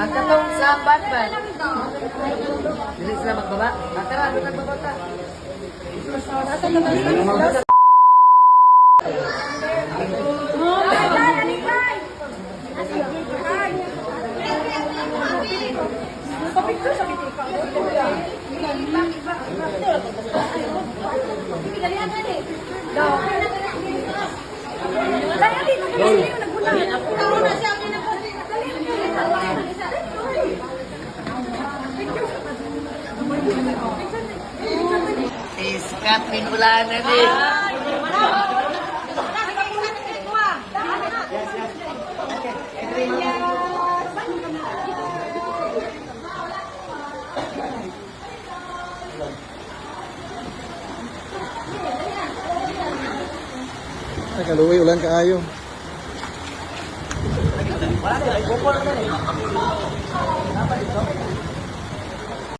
Ang katong sa Batman. Dili sila magbaba. Ah, Tara, doon nagbabata. Iskat minulan ini. Ah. Ay, kaluwi, ulan kaayo.